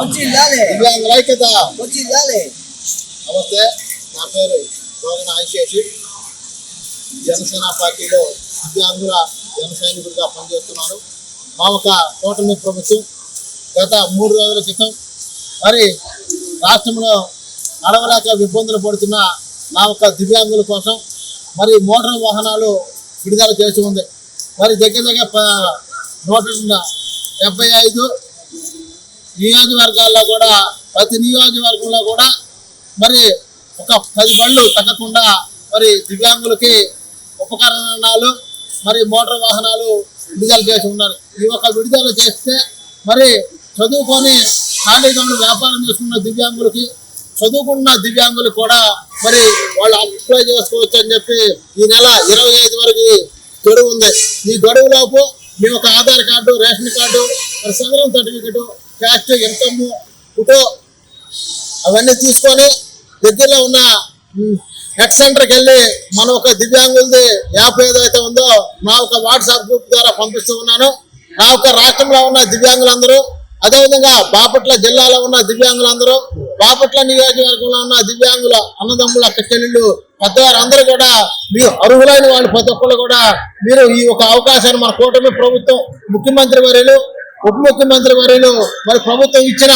వచ్చిందాలే. దివ్యాంగుల ఐక్యత వచ్చిందాలే. నమస్తే నా పేరు ఆశేషి జనసేన పార్టీలో దివ్యాంగుల జన సైనికుడిగా పనిచేస్తున్నాను. మా ఒక కూటమి ప్రభుత్వం గత మూడు రోజుల క్రితం మరి రాష్ట్రంలో నడవలేక ఇబ్బందులు పడుతున్న నా ఒక దివ్యాంగుల కోసం మరి మోటార్ వాహనాలు విడుదల చేసి ఉంది. మరి దగ్గర దగ్గర నూట డెబ్బై ఐదు నియోజకవర్గాల్లో కూడా ప్రతి నియోజకవర్గంలో కూడా మరి ఒక పది బళ్ళు తగ్గకుండా మరి దివ్యాంగులకి ఉపకరణాలు మరి మోటార్ వాహనాలు విడుదల చేసి ఉన్నారు. ఈ ఒక విడుదల చేస్తే మరి చదువుకొని ఖాళీగా వ్యాపారం చేసుకున్న దివ్యాంగులకి చదువుకున్న దివ్యాంగులు కూడా మరి వాళ్ళు అప్లై చేసుకోవచ్చు అని చెప్పి ఈ నెల ఇరవై ఐదు వరకు గడువు ఉంది. ఈ గడువులోపు మీ యొక్క ఆధార్ కార్డు రేషన్ కార్డు మరి సంగ్రహం సర్టిఫికెట్ క్యాస్ట్ ఎంతము ఫోటో అవన్నీ తీసుకొని దగ్గరలో ఉన్న హెడ్ నెట్ సెంటర్కి వెళ్ళి మన ఒక దివ్యాంగులది యాప్ ఏదైతే ఉందో నా ఒక వాట్సాప్ గ్రూప్ ద్వారా పంపిస్తూ ఉన్నాను. నా ఒక రాష్ట్రంలో ఉన్న దివ్యాంగులందరూ అదేవిధంగా బాపట్ల జిల్లాలో ఉన్న దివ్యాంగులందరూ బాపట్ల నియోజకవర్గంలో ఉన్న దివ్యాంగుల అన్నదమ్ముల అక్క పెద్దవారు అందరూ కూడా మీరు అర్హులైన వాళ్ళు ప్రతి ఒక్కళ్ళు కూడా మీరు ఈ ఒక అవకాశాన్ని మన కూటమి ప్రభుత్వం ముఖ్యమంత్రి వర్యులు ఉప ముఖ్యమంత్రి వర్యులు మరి ప్రభుత్వం ఇచ్చిన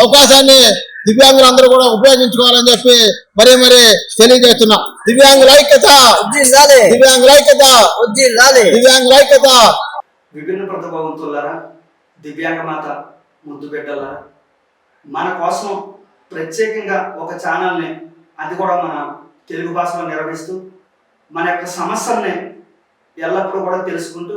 అవకాశాన్ని దివ్యాంగులందరూ కూడా ఉపయోగించుకోవాలని చెప్పి మరి మరి తెలియజేస్తున్నా. దివ్యాంగుల ఐక్యత దివ్యాంగుల ఐక్యత దివ్యాంగుల ఐక్యత. విభిన్న ప్రతిభావంతులారా దివ్యాంగ మాత ముద్దు బిడ్డలారా మన కోసం ప్రత్యేకంగా ఒక ఛానల్ని అది కూడా మన తెలుగు భాషలో నిర్వహిస్తూ మన యొక్క సమస్యల్ని ఎల్లప్పుడూ కూడా తెలుసుకుంటూ